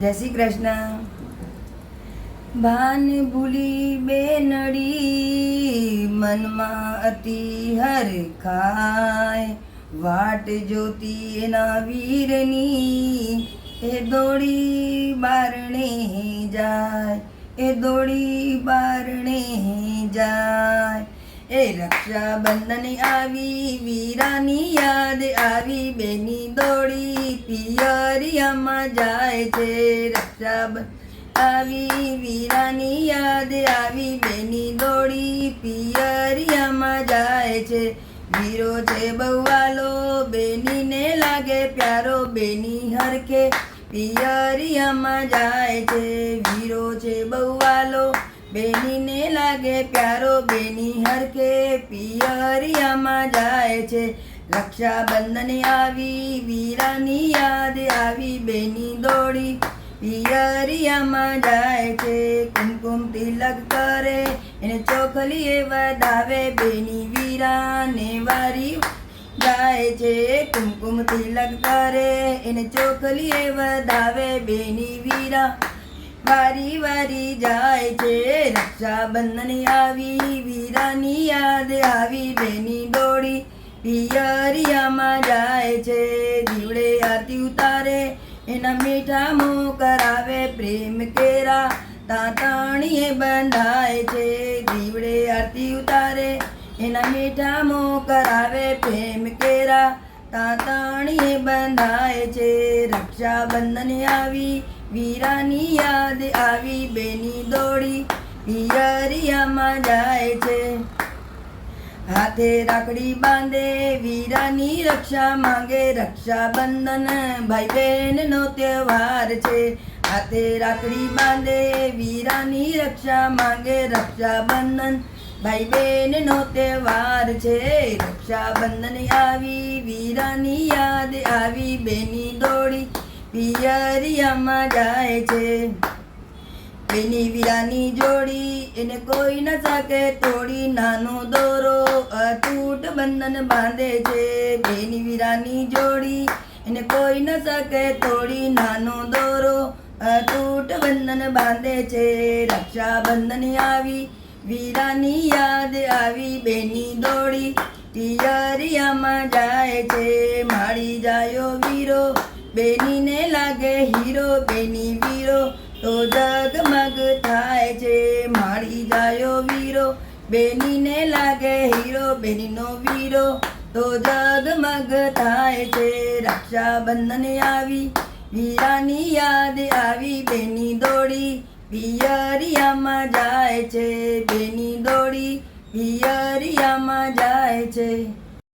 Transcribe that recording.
જય શ્રી કૃષ્ણ. ભાન ભૂલી બેનડી, મનમાં અતિ હર ખાય. વાટ જોતી એના વીરની, એ દોડી બારણે જાય, એ દોડી બારણે જાય. એ રક્ષાબંધન આવી, વીરાની યાદ આવી, બેની દોડી પિયરિયામાં જાય છે. રક્ષાબંધન આવી, વીરાની યાદ આવી, બેની દોડી પિયરિયામાં જાય છે. વીરો છે બહુવાલો બેનીને લાગે પ્યારો, બેની હરખે પિયરિયામાં જાય છે. વીરો છે બહુવાલો બેનીને લાગે પ્યારો, બેની હરખે પિયરિયામાં જાય છે. રક્ષાબંધન આવી, વીરાની યાદ આવી, બેની દોડી પિયરિયામાં જાય છે. કુમકુમ તિલક કરે, એને ચોખલીએ વધાવે બેની વીરાને વારી જાય છે. કુમકુમ તિલક કરે, એને ચોખલીએ વધાવે બેની વીરા વારી વારી જાય છે. રક્ષાબંધન આવી, વીરાની યાદ આવી. બેની દોડી પિયરિયામાં જાય છે. દીવડે આરતી ઉતારે, એના મીઠા મો કરાવે. પ્રેમ કેરા તાતણીએ બંધાય છે. દીવડે આરતી ઉતારે, એના મીઠા મો કરાવે. પ્રેમ કેરા તાતણીએ બંધાય છે. રક્ષાબંધન આવી વીરાની યાદ આવી બેની દોડી પિયરિયામાં જાય છે. હાથે રાખડી બાંધે, વીરાની રક્ષા માંગે, રક્ષાબંધન ભાઈ બહેનનો તહેવાર છે. હાથે રાખડી બાંધે, વીરાની રક્ષા માંગે, રક્ષાબંધન ભાઈ બહેનનો તહેવાર છે. રક્ષાબંધન આવી, વીરાની યાદ આવી બેની દોડી પિયરિયામાં જાય છે. બેની વીરાની જોડી એને કોઈ ન શકે તોડી નાનો દોરો અતૂટ બંધન બાંધે છે. બેની વીરાની જોડી એને કોઈ ન શકે તોડી નાનો દોરો અતૂટ બંધન બાંધે છે. રક્ષાબંધન આવી વીરાની યાદ આવી બેની દોડી પિયરિયામાં જાય છે. માળી જાયો વીરો બેનીને લાગે હીરો, બેની વીરો. તો જગમગ થાય છે માળી જાયો વીરો. બેનીને લાગે હીરો, બેનીનો વીરો. તો જગમગ થાય છે રક્ષાબંધન આવી. વીરાની યાદ આવી બેની દોડી. પિયરિયામાં જાય છે બેની દોડી. પિયરિયામાં જાય છે